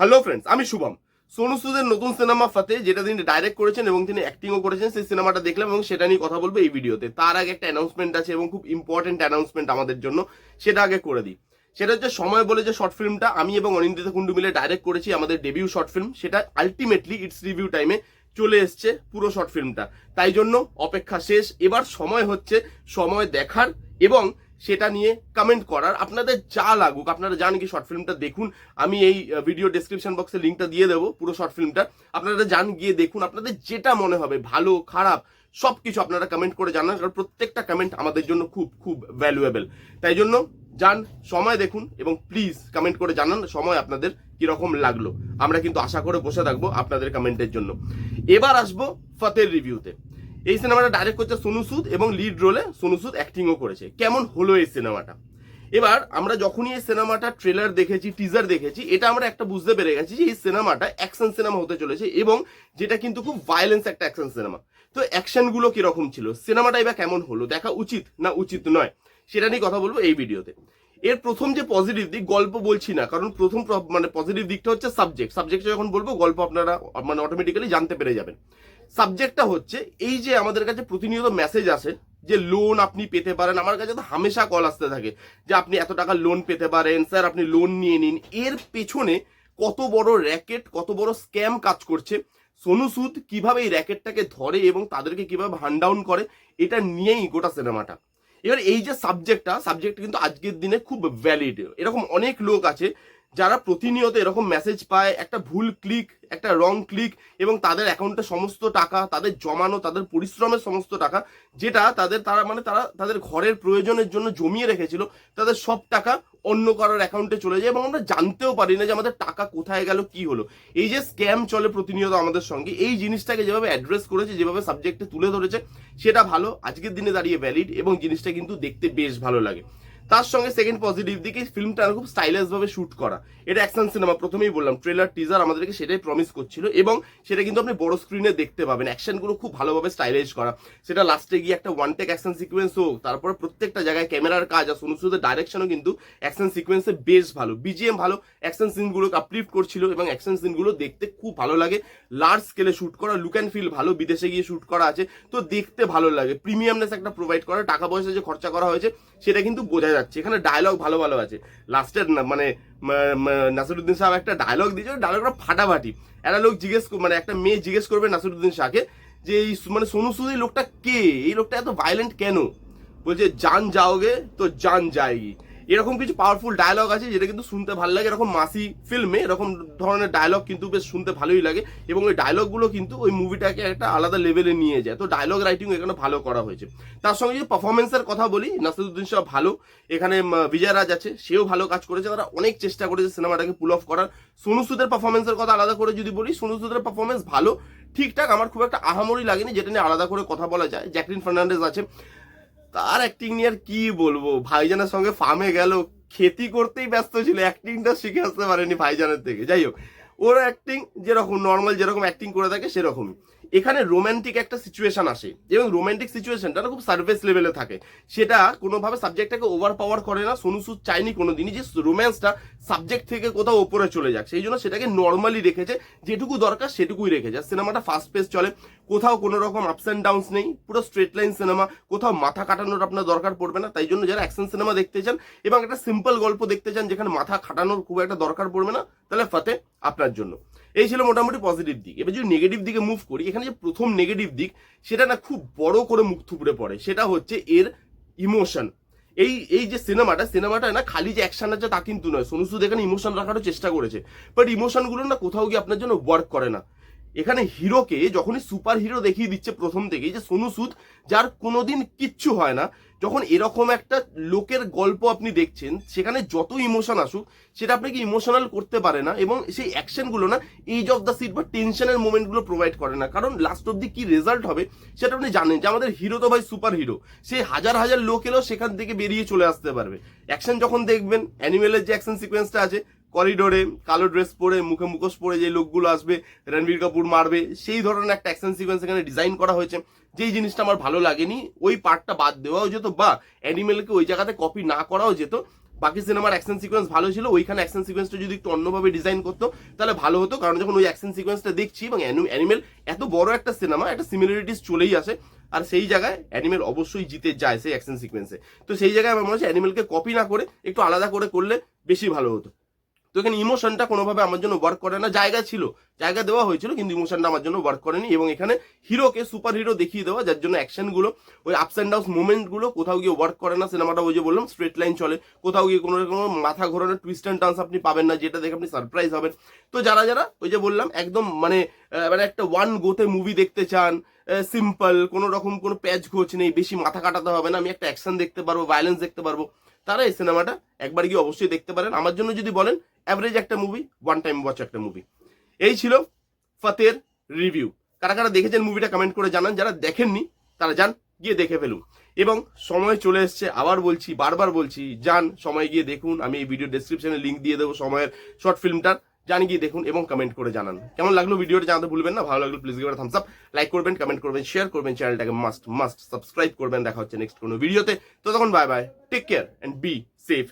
Hello friends আমি শুভম। সোনু সুদের নতুন সিনেমা ফাতে যেটা তিনি ডাইরেক্ট করেছেন এবং তিনি অ্যাক্টিংও করেছেন, সেই সিনেমাটা দেখলাম এবং সেটা নিয়ে কথা বলব এই ভিডিওতে। তার আগে একটা অ্যানাউন্সমেন্ট আছে এবং খুব ইম্পর্টেন্ট অ্যানাউন্সমেন্ট আমাদের জন্য, সেটা আগে করে দিই। সেটা হচ্ছে সময় বলে যে শর্ট ফিল্মটা আমি এবং অনিন্দিতা কুন্ডু মিলে ডাইরেক্ট করেছি আমাদের ডেবিউ শর্ট ফিল্ম সেটা আলটিমেটলি ইটস রিভিউ টাইমে চলে এসছে পুরো শর্ট ফিল্মটা তাই জন্য অপেক্ষা শেষ। এবার সময় হচ্ছে সময় দেখার এবং সেটা নিয়ে কমেন্ট করার। আপনাদের যা লাগুক, আপনারা জান কি শর্ট ফিল্মটা দেখুন। আমি এই ভিডিও ডেসক্রিপশন বক্সে লিঙ্কটা দিয়ে দেবো, পুরো শর্ট ফিল্মটা আপনারা যান গিয়ে দেখুন। আপনাদের যেটা মনে হবে, ভালো, খারাপ সব কিছু আপনারা কমেন্ট করে জানান, কারণ প্রত্যেকটা কমেন্ট আমাদের জন্য খুব খুব ভ্যালুয়েবল তাই জন্য যান সময় দেখুন এবং প্লিজ কমেন্ট করে জানান, সময় আপনাদের কীরকম লাগল। আমরা কিন্তু আশা করে বসে থাকব আপনাদের কমেন্টের জন্য। এবার আসব ফতের রিভিউতে এই সিনেমাটা ডাইরেক্ট করছে সোনু সুদ এবং লিড রোলে সোনু সুদ অ্যাক্টিংও করেছে। কেমন হলো এই সিনেমাটা? এবার আমরা যখনই এই সিনেমাটা ট্রেলার দেখেছি টিজার দেখেছি, এটা আমরা একটা বুঝতে পেরে গেছি যে এই সিনেমাটা অ্যাকশন সিনেমা হতে চলেছে এবং যেটা কিন্তু খুব ভায়োলেন্স একটা অ্যাকশন সিনেমা তো অ্যাকশনগুলো কীরকম ছিল? সিনেমাটা এবার কেমন হলো? দেখা উচিত না উচিত নয়? সেটা নিয়ে কথা বলব এই ভিডিওতে। এর প্রথম যে পজিটিভ দিক, গল্প বলছি না, কারণ প্রথম প্র- মানে পজিটিভ দিকটা হচ্ছে সাবজেক্ট সাবজেক্ট যখন বলব, গল্প আপনারা মানে অটোমেটিক্যালি জানতে পেরে যাবেন। সাবজেক্টটা হচ্ছে এই যে আমাদের কাছে প্রতিনিয়ত মেসেজ আসে যে লোন আপনি পেতে পারেন। আমার কাছে তো হামেশা কল আসতে থাকে যে আপনি এত টাকা লোন পেতে পারেন, স্যার আপনি লোন নিয়ে নিন। এর পেছনে কত বড় র্যাকেট কত বড় স্ক্যাম কাজ করছে। সোনু সুদ কীভাবে এই র্যাকেটটাকে ধরে এবং তাদেরকে কীভাবে হান ডাউন করে, এটা নিয়েই গোটা সিনেমাটা এবার এই যে সাবজেক্টটা সাবজেক্ট কিন্তু আজকের দিনে খুব ভ্যালিড এরকম অনেক লোক আছে যারা প্রতিনিয়ত এরকম মেসেজ পায়, একটা ভুল ক্লিক একটা রং ক্লিক এবং তাদের অ্যাকাউন্টে সমস্ত টাকা, তাদের জমানো, তাদের পরিশ্রমের সমস্ত টাকা, যেটা তাদের, তারা মানে তারা তাদের ঘরের প্রয়োজনের জন্য জমিয়ে রেখেছিল, তাদের সব টাকা অন্য কারোর অ্যাকাউন্টে চলে যায় এবং আমরা জানতেও পারি না যে আমাদের টাকা কোথায় গেল, কি হলো। এই যে স্ক্যাম চলে প্রতিনিয়ত আমাদের সঙ্গে, এই জিনিসটাকে যেভাবে অ্যাড্রেস করেছে, যেভাবে সাবজেক্টে তুলে ধরেছে, সেটা ভালো, আজকের দিনে দাঁড়িয়ে ভ্যালিড এবং জিনিসটা কিন্তু দেখতে বেশ ভালো লাগে। তার সঙ্গে সেকেন্ড পজিটিভ দিকে ফিল্মটা খুব স্টাইলিশ ভাবে শুট করা। এটা অ্যাকশন সিনেমা প্রথমেই বললাম ট্রেলার টিজার আমাদেরকে সেটাই প্রমিস করছিল এবং সেটা কিন্তু আপনি বড় স্ক্রিনে দেখতে পাবেন। অ্যাকশনগুলো খুব ভালোভাবে স্টাইলাইজ করা। সেটা লাস্টে গিয়ে একটা ওয়ান টেক অ্যাকশন সিকোয়েন্স হোক, তারপরে প্রত্যেকটা জায়গায় ক্যামেরার কাজ আর সোনু সুদের ডাইরেকশনও কিন্তু অ্যাকশন সিকোয়েন্সে বেশ ভালো। বিজিএম ভালো অ্যাকশন সিনগুলো আপলিফ্ট করছিল এবং অ্যাকশন সিনগুলো দেখতে খুব ভালো লাগে। লার্জ স্কেলে শুট করা লুক অ্যান্ড ফিল ভালো, বিদেশে গিয়ে শুট করা আছে, তো দেখতে ভালো লাগে। প্রিমিয়ামনেস একটা প্রোভাইড করা, টাকা পয়সা যে খরচা করা হয়েছে, সেটা কিন্তু বোঝা যাচ্ছে। এখানে ডায়লগ ভালো ভালো আছে। লাস্টের মানে নাসিরুদ্দিন সাহেব একটা ডায়লগ দিয়েছে ডায়লগটা ফাটাফাটি। একটা লোক জিজ্ঞেস মানে একটা মেয়ে জিজ্ঞেস করবে নাসিরুদ্দিন শাহকে যে এই মানে সোনু সুদ এই লোকটা কে? এই লোকটা এত ভায়োলেন্ট কেন? বলছে, জান যাওগে তো জান যায়গি। এরকম কিছু পাওয়ারফুল ডায়লগ আছে যেটা কিন্তু শুনতে ভালো লাগে। এরকম মাসি ফিল্মে এরকম ধরনের ডায়লগ কিন্তু বেশ শুনতে ভালোই লাগে এবং ওই ডায়লগগুলো কিন্তু ওই মুভিটাকে একটা আলাদা লেভেলে নিয়ে যায়। তো ডায়লগ রাইটিং এখানে ভালো করা হয়েছে। তার সঙ্গে যদি পারফরমেন্সের কথা বলি, নাসিরুদ্দিন শাহ ভালো, এখানে বিজয় রাজ আছে, সেও ভালো কাজ করেছে। তারা অনেক চেষ্টা করেছে সিনেমাটাকে পুল অফ করার। সোনু সুদের পারফরমেন্সের কথা আলাদা করে যদি বলি, সোনু সুদের পারফরমেন্স ভালো। ঠিকঠাক, আমার খুব একটা আহামরি লাগেনি, যেটা নিয়ে আলাদা করে কথা বলা যায়। জ্যাকলিন ফার্নান্ডেজ আছে। তার অ্যাক্টিং নিয়ে আর কি বলব? ভাইজানের সঙ্গে ফার্মে গেল, খেতি করতেই ব্যস্ত ছিল অ্যাক্টিংটা শিখে আসতে পারেনি ভাইজানের থেকে। যাই হোক, ওর অ্যাক্টিং যেরকম নর্মাল যেরকম অ্যাক্টিং করে থাকে সেরকমই। এখানে রোমান্টিক একটা সিচুয়েশন আসে এবং রোমান্টিক সিচুয়েশনটা খুব সার্ভেস লেভেলে থাকে। সেটা কোনোভাবে সাবজেক্টটাকে ওভার পাওয়ার করে না। সোনু সুদ চাইনি কোনোদিনই যে রোম্যান্সটা সাবজেক্ট থেকে কোথাও ওপরে চলে যাক। সেই জন্য সেটাকে নর্মালি রেখেছে। যেটুকু দরকার সেটুকুই রেখেছে। সিনেমাটা ফার্স্ট পেস চলে। কোথাও কোনো রকম আপস অ্যান্ড ডাউনস নেই। পুরো স্ট্রেট লাইন সিনেমা কোথাও মাথা কাটানোর আপনার দরকার পড়বে না। তাই জন্য যারা অ্যাকশন সিনেমা দেখতে চান এবং একটা সিম্পল গল্প দেখতে চান যেখানে মাথা খাটানোর খুব একটা দরকার পড়বে না, তাহলে ফাতে আপনার জন্য। এই ছিল মোটামুটি পজিটিভ দিক। এবার যদি নেগেটিভ দিকে মুভ করি, এখানে যে প্রথম নেগেটিভ দিক, সেটা না খুব বড় করে মুখ থুপড়ে পড়ে। সেটা হচ্ছে এর ইমোশন এই এই যে সিনেমাটা সিনেমাটা না খালি যে অ্যাকশন আছে তা কিন্তু নয়। সোনু সুদ এখানে ইমোশন রাখারও চেষ্টা করেছে। বাট ইমোশনগুলো না কোথাও গিয়ে আপনার জন্য ওয়ার্ক করে না। এখানে হিরোকে যখনই সুপার হিরো দেখিয়ে দিচ্ছে প্রথম থেকেই, যে সোনু সুদ, যার কোনোদিন কিচ্ছু হয় না যখন এরকম একটা লোকের গল্প আপনি দেখছেন, সেখানে যত ইমোশন আসুক, সেটা আপনাকে ইমোশনাল করতে পারে না এবং সেই অ্যাকশনগুলো না এজ অফ দ্য সিট বা টেনশনের মোমেন্টগুলো প্রোভাইড করে না। কারণ লাস্ট অব্দি কি রেজাল্ট হবে, সেটা আপনি জানেন যে আমাদের হিরো তো ভাই সুপার হিরো সে হাজার হাজার লোক এলেও সেখান থেকে বেরিয়ে চলে আসতে পারবে। অ্যাকশন যখন দেখবেন অ্যানিমেলের যে অ্যাকশন সিকোয়েন্সটা আছে করিডোরে কালো ড্রেস পরে, মুখে মুখোশ পরে যে লোকগুলো আসবে, রণবীর কাপুর মারবে, সেই ধরনের একটা অ্যাকশন সিকোয়েন্স এখানে ডিজাইন করা হয়েছে। যেই জিনিসটা আমার ভালো লাগেনি, ওই পার্টটা বাদ দেওয়াও যেত বা অ্যানিমেলকে ওই জায়গাতে কপি না করাও যেত। বাকি সিনেমার অ্যাকশন সিকোয়েন্স ভালো ছিল, ওইখানে অ্যাকশন সিকোয়েন্সটা যদি একটু অন্যভাবে ডিজাইন করতো, তাহলে ভালো হতো। কারণ যখন ওই অ্যাকশন সিকোয়েন্সটা দেখছি এবং অ্যানিমেল এত বড় একটা সিনেমা একটা সিমিলারিটিস চলেই আসে। আর সেই জায়গায় অ্যানিমেল অবশ্যই জিতে যায় সেই অ্যাকশন সিকোয়েন্সে তো সেই জায়গায় আমার মনে হচ্ছে অ্যানিমেলকে কপি না করে, একটু আলাদা করে করলে বেশি ভালো হতো। তো এখানে ইমোশনটা কোনোভাবে আমার জন্য ওয়ার্ক করে না। জায়গা ছিল, জায়গা দেওয়া হয়েছিল, কিন্তু ইমোশনটা আমার জন্য ওয়ার্ক করেনি এবং এখানে হিরোকে সুপার হিরো দেখিয়ে দেওয়া, যার জন্য অ্যাকশনগুলো ওই আপস অ্যান্ড ডাউন মুভমেন্টগুলো কোথাও গিয়ে ওয়ার্ক করে না সিনেমাটা ওই যে বললাম স্ট্রেট লাইন চলে। কোথাও গিয়ে কোনো রকম মাথা ঘোরানোর টুইস্ট অ্যান্ড টান্স আপনি পাবেন না, যেটা দেখে আপনি সারপ্রাইজ হবেন। তো যারা যারা ওই যে বললাম, একদম মানে মানে একটা ওয়ান গোতে মুভি দেখতে চান সিম্পল কোনো রকম কোনো প্যাচ ঘোচ নেই, বেশি মাথা কাটাতে হবে না, আমি একটা অ্যাকশন দেখতে পারব ভায়োলেন্স দেখতে পারব। তারা এই সিনেমাটা একবার গিয়ে অবশ্যই দেখতে পারেন। আমার জন্য যদি বলেন অ্যাভারেজ একটা মুভি ওয়ান টাইম ওয়াচ একটা মুভি এই ছিল ফতের রিভিউ কারা কারা দেখেছেন মুভিটা কমেন্ট করে জানান। যারা দেখেননি, তারা যান, গিয়ে দেখে ফেলুন। এবং সময় চলে এসছে, আবার বলছি, বারবার বলছি, যান, সময় গিয়ে দেখুন। আমি এই ভিডিও ডেসক্রিপশনে লিঙ্ক দিয়ে দেবো সময়ের শর্ট ফিল্মটার যান গিয়ে দেখুন এবং কমেন্ট করে জানান। কেমন লাগল ভিডিওটা জানাতে ভুলবেন না? ভালো লাগল প্লিজ গিয়ে থামস আপ লাইক করবেন কমেন্ট করবেন শেয়ার করবেন চ্যানেলটাকে মাস্ট মাস্ট সাবস্ক্রাইব করবেন। দেখা হচ্ছে নেক্সট কোনো ভিডিওতে তো। তখন bye bye take care and be safe